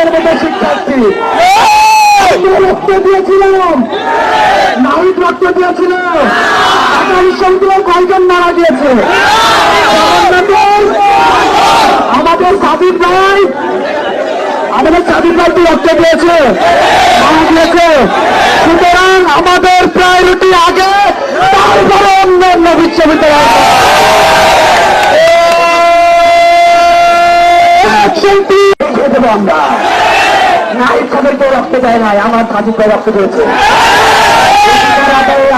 আমাদের মতো শিক্ষার্থী। রক্ত দিয়েছিলাম। নাহিদ রক্ত দিয়েছিল মারা গিয়েছে? আমাদের সাবির ভাই আমাদের সাবির ভাই রক্ত দিয়েছে। মারা সুতরাং আমাদের প্রায়োরিটি আগে, তারপরে বিশ্ববিদ্যালয়। আমরা। নাইট তো রক্ত দেয় নাই, আমার সাজিদ ভাই রক্ত দিয়েছে।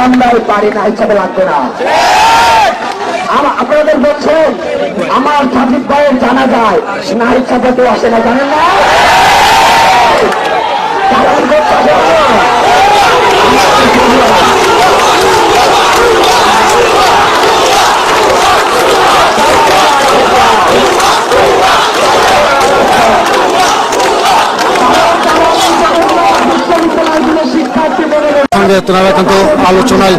আমরাই পারি নাই হিসাবে লাগবে না। আপনাদের বলছেন, আমার সাজিদ ভাইয়ের জানা যায়, না সাথে আসে না, জানেন না? সঙ্গে তেনারা কিন্তু আলোচনায়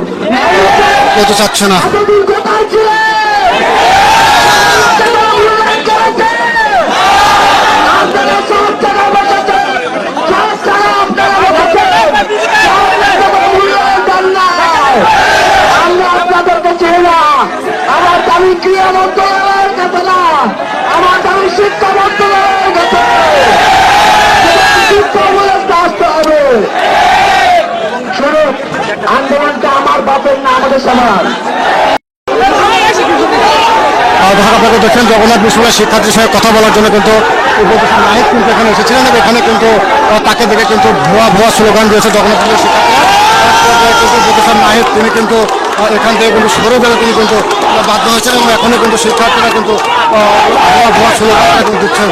যেতে চাচ্ছে না। আমরা আপনাদেরকে চেয়ে কেন বাপের না আমাদের সবার আর ঢাকা থেকে দেখেন জগন্নাথ বিশ্ববিদ্যালয়ের শিক্ষার্থীর সঙ্গে কথা বলার জন্য কিন্তু নাহিদ কিন্তু এখানে এসেছিলেন এখানে কিন্তু তাকে দেখে কিন্তু ভুয়া ভুয়া স্লোগান দিয়েছে জগন্নাথ শিক্ষার্থীরা। নাহিদ তিনি কিন্তু এখান থেকে কিন্তু সরে তিনি কিন্তু বাধ্য হয়েছেন এবং এখনও কিন্তু শিক্ষার্থীরা কিন্তু ভুয়া ভুয়া স্লোগান কিন্তু দিচ্ছেন।